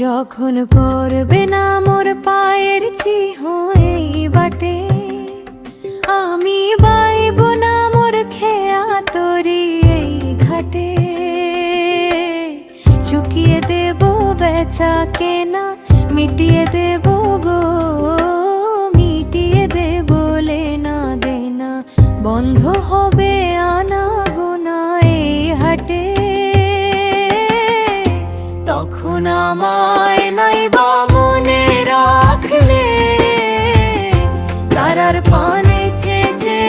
যখন পড়বে না মোর পায়ের চিহ্ন এই বাটে, আমি বাইব না মোর খেয়া তরি এই ঘাটে। চুকিয়ে দেব বেচা কেনা, মিটিয়ে দেব গো আমায় নাই বা রাখলে, তারার পানে চেচে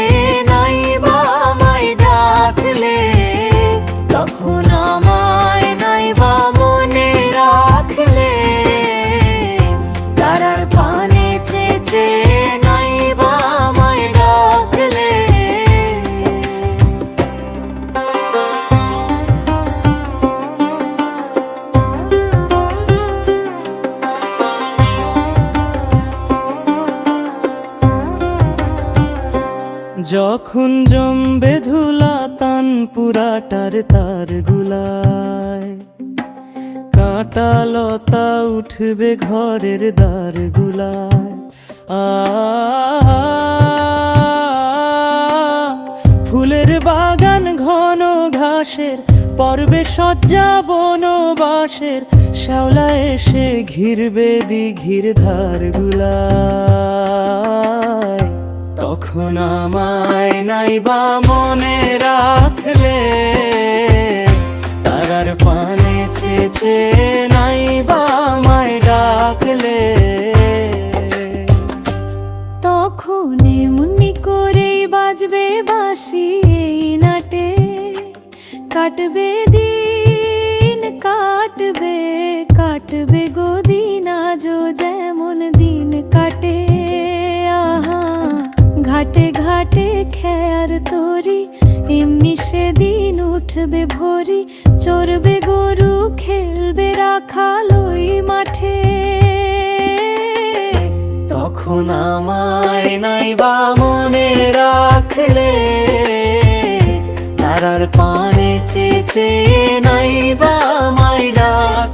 নাই বা আমায় ডাকলে, তখন আমায় নাই বা রাখলে, তারার পানে চেচে যখন জমবে ধুলা তান পুরাটার তার গুলায় কাঁটা লতা উঠবে ঘরের দ্বার গুলায়। আ ফুলের বাগান ঘন ঘাসের, পর্বে সজ্জা বনবাসের শ্যাওলা এসে ঘিরবে দিঘির ধার গুলায়। তখন আমায় নাই বা মনে রাখলে তারার পানে চেচে নাই বা আমায় ডাকলে। তখন এমনি করেই বাজবে বাঁশি এই নাটে। কাটবে দিন, কাটবে ঘাটে খেয়ার তরি, এমনি সেদিন উঠবে ভরি, চড়বে গরু, খেলবে রাখাল ওই মাঠে। তখন আমায় নাই বা মনে রাখলে, তারার পানে চেচে নাই বা আমায় ডাকলে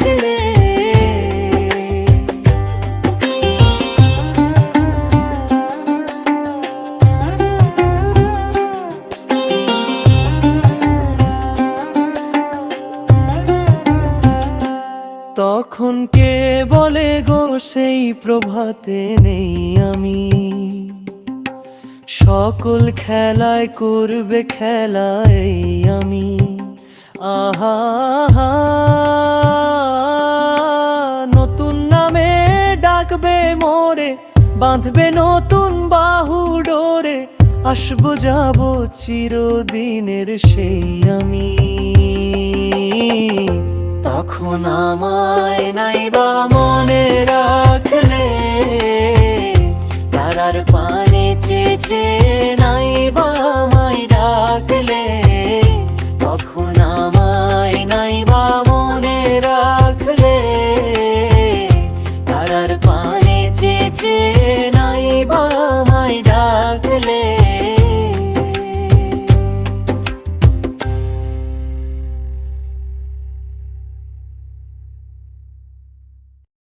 তখন কে বলে গো সেই প্রভাতে নেই আমি? সকল খেলায় করবে খেলায় আমি। আহা, নতুন নামে ডাকবে মোরে, বাঁধবে নতুন বাহু ডোরে, আসব যাব চিরদিনের সেই আমি। তখন আমায় নাই বা মনে রাখ।